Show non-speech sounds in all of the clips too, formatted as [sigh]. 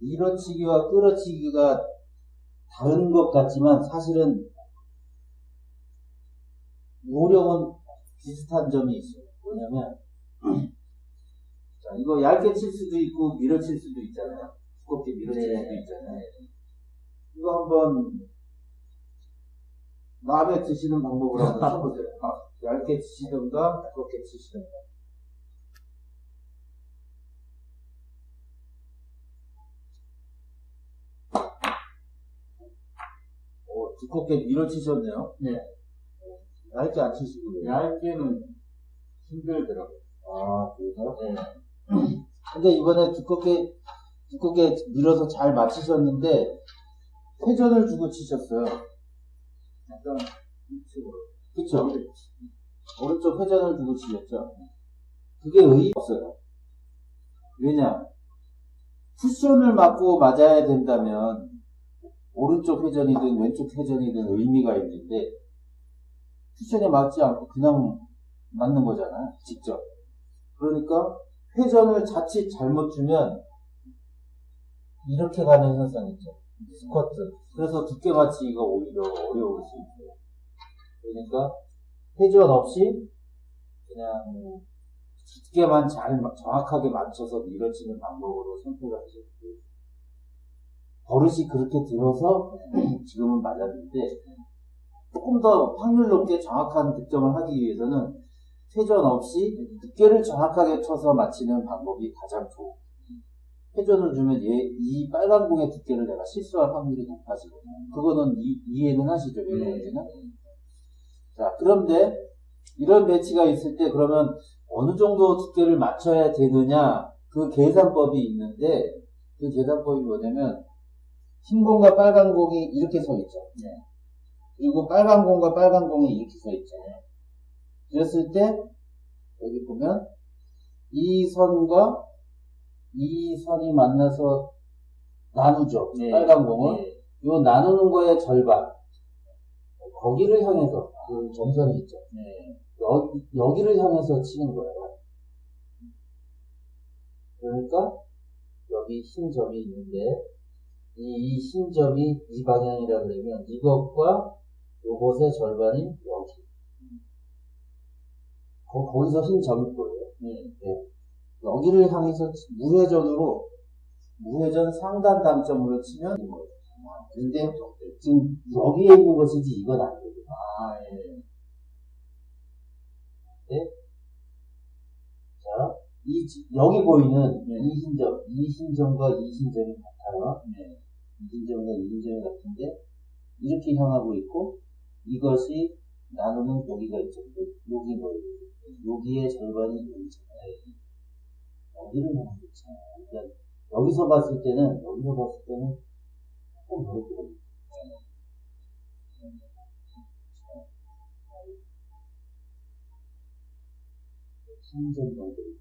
밀어치기와 끌어치기가 다른 것 같지만 사실은 요령은 비슷한 점이 있어요. 뭐냐면 [clears throat] 자 이거 얇게 칠 수도 있고 밀어칠 수도 있잖아요. 두껍게 밀어칠 네. 수도 있잖아요. 이거 한번 마음에 드시는 방법으로 한번 쳐보세요. 아, 얇게 치시던가 두껍게 치시던가. 오, 두껍게 밀어치셨네요. 네. 얇게 안 치시고. 그래요. 얇게는 힘들더라고요. 아, 그래서? 네. 근데 이번에 두껍게, 두껍게 밀어서 잘 맞히셨는데, 회전을 주고 치셨어요. 약간 이쪽으로. 그쵸? 오른쪽 회전을 주고 치셨죠? 그게 의미 없어요. 왜냐? 쿠션을 맞고 맞아야 된다면, 오른쪽 회전이든 왼쪽 회전이든 의미가 있는데, 쿠션에 맞지 않고 그냥 맞는 거잖아요. 직접. 그러니까, 회전을 자칫 잘못 주면, 이렇게 가는 현상이 있죠. 스쿼트. 그래서 두께 맞추기가 오히려 어려울 수 있어요. 그러니까, 회전 없이, 그냥, 두께만 잘, 마- 정확하게 맞춰서 밀어치는 방법으로 선택을 하셨고, 버릇이 그렇게 들어서 지금은 맞았는데, 조금 더 확률 높게 정확한 득점을 하기 위해서는 회전 없이 두께를 정확하게 쳐서 맞히는 방법이 가장 좋고, 회전을 주면 얘, 이 빨간 공의 두께를 내가 실수할 확률이 높아지거든요. 그거는 이, 이해는 하시죠, 왜 그런지는? 자, 그런데 이런 배치가 있을 때 그러면 어느 정도 두께를 맞춰야 되느냐 그 계산법이 있는데 그 계산법이 뭐냐면 흰 공과 빨간 공이 이렇게 서 있죠. 네. 그리고 빨간 공과 빨간 공이 이렇게 서 있죠. 그랬을 때 여기 보면 이 선과 이 선이 만나서 나누죠. 네. 빨간 공을. 네. 요 나누는 거의 절반. 거기를 향해서 그 점선이 있죠. 네. 여, 여기를 향해서 치는 거예요. 그러니까 여기 흰 점이 있는데 이, 이흰 점이 이 방향이라 그러면 이것과 요것의 절반이 여기. 거, 거기서 흰 점이 보여요. 네. 여기를 향해서 치- 무회전으로 무회전 상단 당점으로 치면 되는 거예요. 근데 지금 여기에 있는 것이지 이건 아니거든요. 아, 예. 자, 이, 지- 여기 보이는 네. 이 흰점, 이 흰점과 이 흰점이 같아요. 네. 이 흰점과 이 흰점이 같은데, 이렇게 향하고 있고, 이것이 나누는 여기가 있죠. 여기 보여요. 여기의 절반이 여기잖아요. 여기를 향하고 있잖아요. 그러니까 여기서 봤을 때는, 여기서 봤을 때는, 조금 이렇게 보여요. 흰점 정도.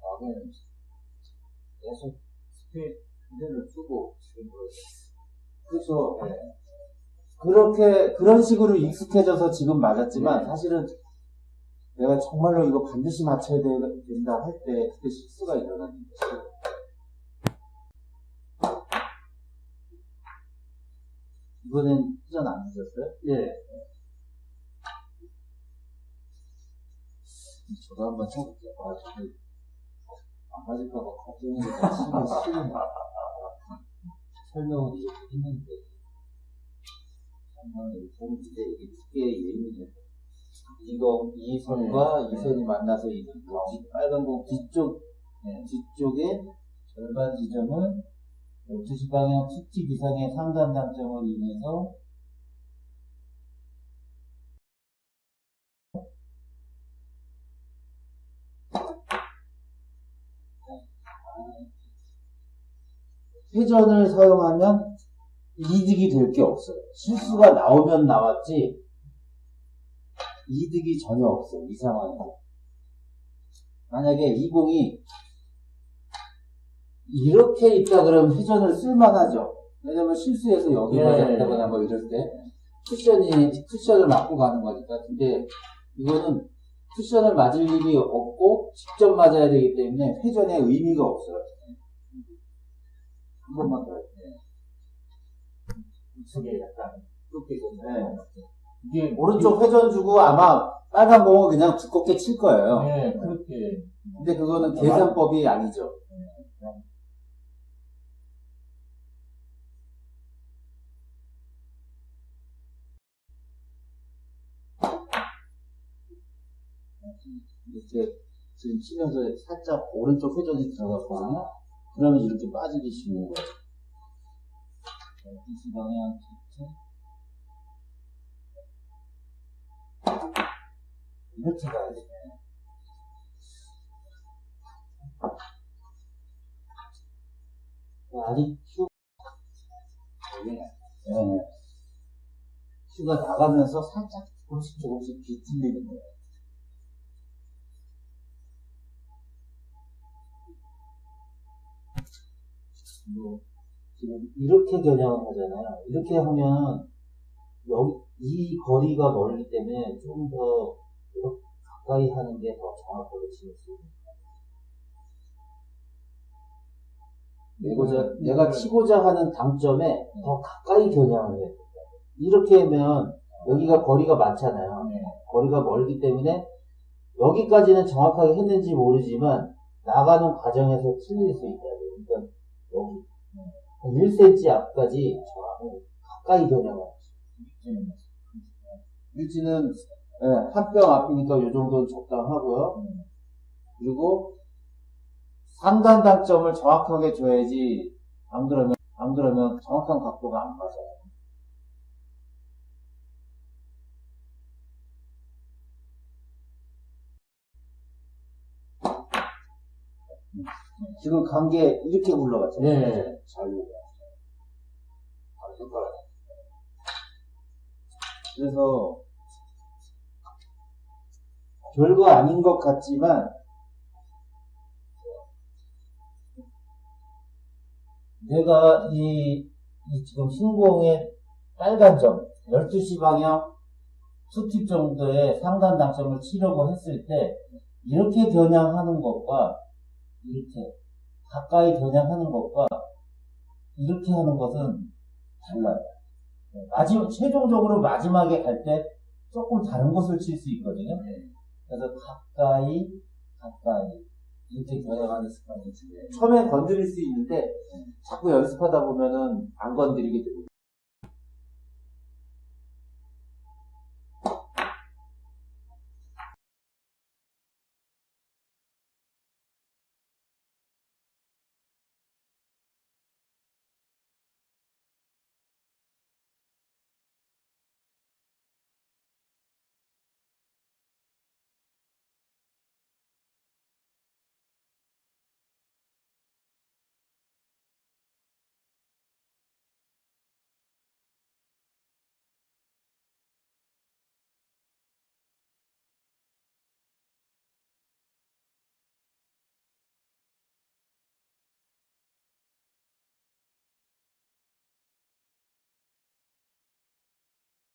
나는 계속 스피드 쓰고 치는 거예요. 그렇죠. 네. 그렇게 그런 식으로 익숙해져서 지금 맞았지만 사실은 내가 정말로 이거 반드시 맞춰야 되- 된다 할 때 그때 실수가 일어나는 거죠. 이번엔 회전 안 하셨어요? 예. 저도 한번 쳐볼게요. 아, 저도 안 맞을까봐 걱정이 싫은 설명을 이렇게 했는데 설명을 했는데 이게 두께의 예민해서 이거 이 선과 네. 이 선이 만나서 있는 이 빨간 공 뒤쪽 네, 뒤쪽에 절반 지점을 12시 방향 수직 이상의 상단 당점을 인해서 회전을 사용하면 이득이 될 게 없어요. 실수가 나오면 나왔지 이득이 전혀 없어요. 이 상황에서. 만약에 이 공이 이렇게 있다 그러면 회전을 쓸만하죠. 왜냐면 실수해서 여기 예. 맞았다거나 뭐 이럴 때 쿠션이 쿠션을 맞고 가는 거니까. 근데 이거는 쿠션을 맞을 일이 없고 직접 맞아야 되기 때문에 회전에 의미가 없어요. 한 번만 더 네. 우측에 약간 좁게 좀 네. 이게 오른쪽 회전 주고 아마 빨간 공은 그냥 두껍게 칠 거예요. 네 그렇게 근데 그거는 계산법이 아니죠. 이렇게 지금 치면서 살짝 오른쪽 회전이 들어갔거든요. 그러면 이렇게 빠지기 쉬운 거예요. DC 방향 좋죠. 이렇게 가야 돼. 아직 큐, 네. 큐가 나가면서 살짝 조금씩 조금씩 비틀리는 거예요. 뭐, 지금 이렇게 겨냥을 하잖아요. 이렇게 하면, 여기, 이 거리가 멀기 때문에 좀 더 가까이 하는 게 더 정확하게 치는 수 있는 내고자, 내가 치고자 하는 당점에 더 가까이 겨냥을 해야 된다. 이렇게 하면 여기가 거리가 많잖아요. 네. 거리가 멀기 때문에 여기까지는 정확하게 했는지 모르지만 나가는 과정에서 틀릴 수 있다. 그러니까 여기 한 1cm 앞까지 저하고 가까이 겨냥을 이제는 일지는 한뼘 앞이니까 이 정도는 적당하고요. 네. 그리고 상단 당점을 정확하게 줘야지 안 그러면 안 그러면 정확한 각도가 안 맞아요. 지금 관계 이렇게 굴러갔잖아요. 네. 자유가. 그래서 별거 아닌 것 같지만 내가 이, 이 지금 신공의 빨간 점 12시 방향 수팁 정도의 상단 당점을 치려고 했을 때 이렇게 겨냥하는 것과 이렇게 가까이 겨냥하는 것과 이렇게 하는 것은 달라요. 마지막, 최종적으로 마지막에 갈 때 조금 다른 곳을 칠 수 있거든요. 그래서 가까이, 가까이, 이렇게 겨냥하는 습관이 있어요. 처음엔 건드릴 수 있는데, 자꾸 연습하다 보면은 안 건드리게 됩니다.